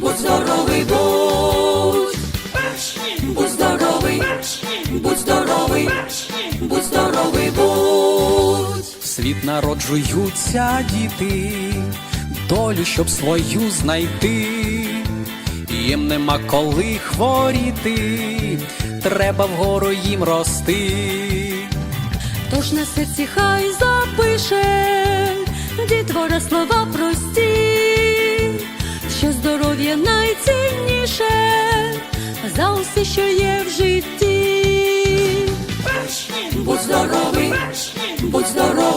Будь здоровий, будь. Будь здоровий, будь здоровий, будь здоровий, будь. В світ народжуються діти, долю, щоб свою знайти. Їм нема коли хворіти, треба вгору їм рости. Тож на серці хай запише дітвора слова прості, найкраще, що є в житті. Будь здоровий, будь здоровий.